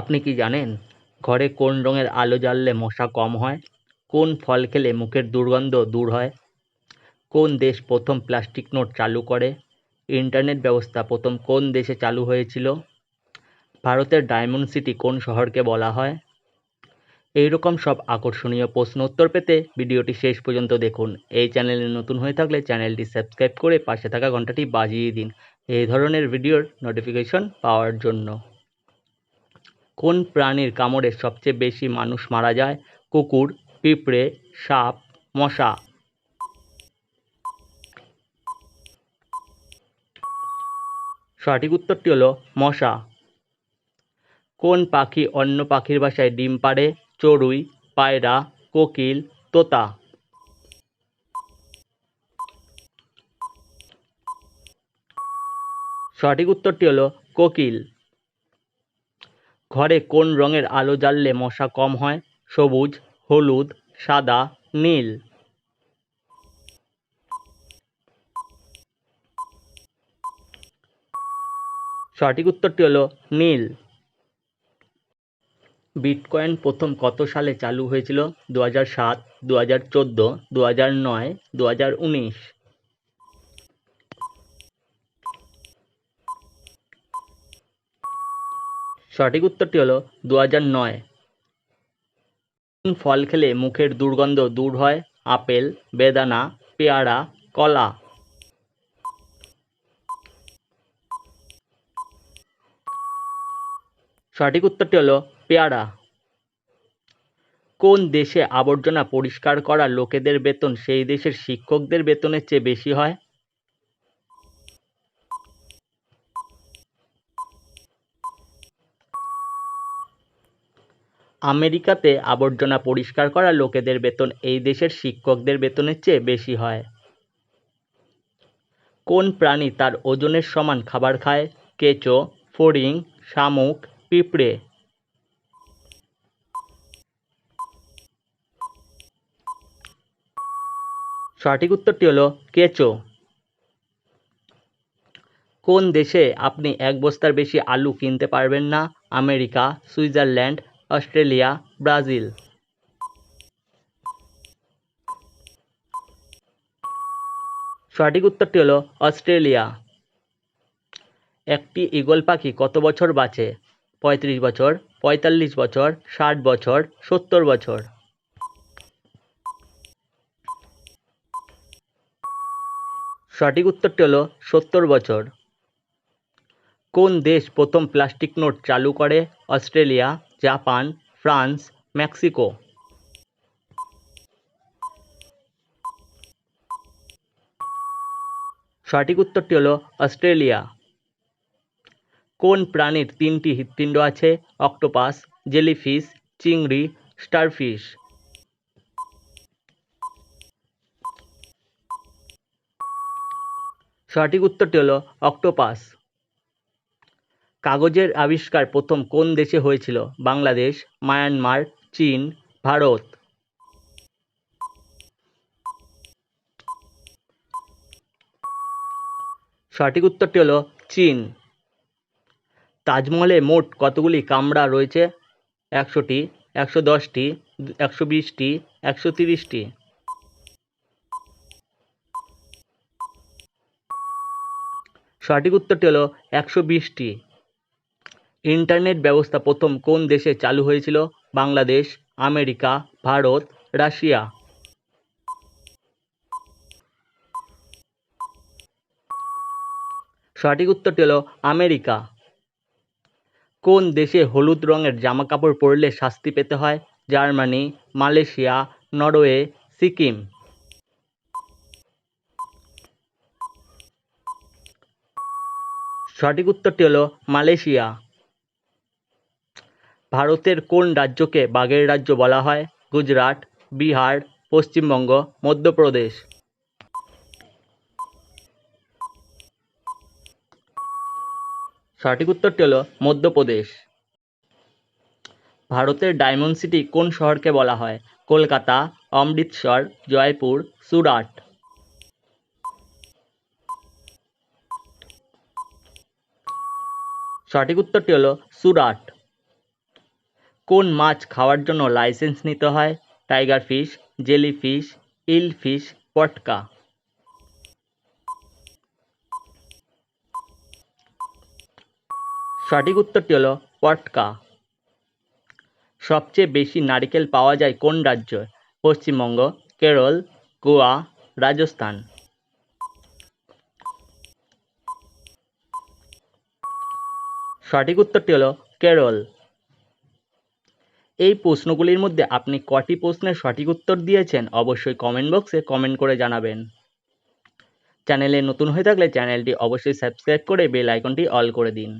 আপনি কি জানেন, ঘরে কোন রঙের আলো জ্বাললে মশা কম হয়? কোন ফল খেলে মুখের দুর্গন্ধ দূর হয়? কোন দেশ প্রথম প্লাস্টিক নোট চালু করে? ইন্টারনেট ব্যবস্থা প্রথম কোন দেশে চালু হয়েছিল? ভারতের ডায়মন্ড সিটি কোন শহরকে বলা হয়? এই রকম সব আকর্ষণীয় প্রশ্ন উত্তর পেতে ভিডিওটি শেষ পর্যন্ত দেখুন। এই চ্যানেলে নতুন হয়ে থাকলে চ্যানেলটি সাবস্ক্রাইব করে পাশে থাকা ঘন্টাটি বাজিয়ে দিন। এই ধরনের ভিডিওর নোটিফিকেশন পাওয়ার জন্য। কোন প্রাণীর কামড়ে সবচেয়ে বেশি মানুষ মারা যায়? কুকুর, পিঁপড়ে, সাপ, মশা। সঠিক উত্তরটি হলো মশা। কোন পাখি অন্য পাখির বাসায় ডিম পাড়ে? চড়ুই, পায়রা, কোকিল, তোতা। সঠিক উত্তরটি হলো কোকিল। ঘরে কোন রঙের আলো জ্বাললে মশা কম হয়? সবুজ, হলুদ, সাদা, নীল। সঠিক উত্তরটি হলো নীল। বিটকয়েন প্রথম কত সালে চালু হয়েছিল? দু হাজার সাত দু হাজার চোদ্দ দু হাজার নয় দু হাজার উনিশ। সঠিক উত্তরটি হলো দু নয়। ফল খেলে মুখের দুর্গন্ধ দূর হয়, আপেল, বেদানা, পেয়ারা, কলা। সঠিক উত্তরটি হলো পেয়ারা। কোন দেশে আবর্জনা পরিষ্কার করা লোকেদের বেতন, সেই দেশের শিক্ষকদের বেতনের চেয়ে বেশি হয়? আমেরিকাতে আবর্জনা পরিষ্কার করা লোকেদের বেতন এই দেশের শিক্ষকদের বেতনের চেয়ে বেশি হয়। কোন প্রাণী তার ওজনের সমান খাবার খায়? কেঁচো, ফড়িং, শামুক, পিঁপড়ে। সঠিক উত্তরটি হলো কেঁচো। কোন দেশে আপনি এক বস্তার বেশি আলু কিনতে পারবেন না? America, Switzerland Australia, Brazil. সঠিক উত্তরটি হলো অস্ট্রেলিয়া। একটি ঈগল পাখি কত বছর বাঁচে? পঁয়ত্রিশ বছর, পঁয়তাল্লিশ বছর, ষাট বছর, সত্তর বছর। সঠিক উত্তরটি হলো সত্তর বছর। কোন দেশ প্রথম প্লাস্টিক নোট চালু করে? Australia Japan, France, Mexico. সঠিক উত্তরটি হলো অস্ট্রেলিয়া। কোন প্রাণীর তিনটি হৃৎপিণ্ড আছে? অক্টোপাস, জেলিফিশ, চিংড়ি, স্টারফিশ। সঠিক উত্তরটি হলো অক্টোপাস। কাগজের আবিষ্কার প্রথম কোন দেশে হয়েছিল? বাংলাদেশ, মায়ানমার, চীন, ভারত। সঠিক উত্তরটি হলো চীন। তাজমহলে মোট কতগুলি কামরা রয়েছে? একশোটি, একশো দশটি, একশো বিশটি, একশো তিরিশটি। সঠিক উত্তরটি হলো একশো বিশটি। ইন্টারনেট ব্যবস্থা প্রথম কোন দেশে চালু হয়েছিল? Bangladesh, America, Bharat, Russia. সঠিক উত্তরটি হলো আমেরিকা। কোন দেশে হলুদ রঙের জামা কাপড় পরলে শাস্তি পেতে হয়? Germany, Malaysia, Norway, Sikkim. সঠিক উত্তরটি হলো মালয়েশিয়া। ভারতের কোন রাজ্যকে বাঘের রাজ্য বলা হয়? গুজরাট, বিহার, পশ্চিমবঙ্গ, মধ্যপ্রদেশ। সঠিক উত্তরটি হল মধ্যপ্রদেশ। ভারতের ডায়মন্ড সিটি কোন শহরকে বলা হয়? কলকাতা, অমৃতসর, জয়পুর, সুরাট। সঠিক উত্তরটি হল সুরাট। কোন মাছ খাওয়ার জন্য লাইসেন্স নিতে হয়? Tiger fish, jellyfish, eel fish, পটকা। সঠিক উত্তরটি হলো পটকা। সবচেয়ে বেশি নারকেল পাওয়া যায় কোন রাজ্য? পশ্চিমবঙ্গ, কেরল, গোয়া, রাজস্থান। সঠিক উত্তরটি হলো কেরল। এই প্রশ্নগুলির মধ্যে আপনি কটি প্রশ্নের সঠিক উত্তর দিয়েছেন অবশ্যই কমেন্ট বক্সে কমেন্ট করে জানাবেন। চ্যানেলে নতুন হয়ে থাকলে চ্যানেলটি অবশ্যই সাবস্ক্রাইব করে বেল আইকনটি অল করে দিন।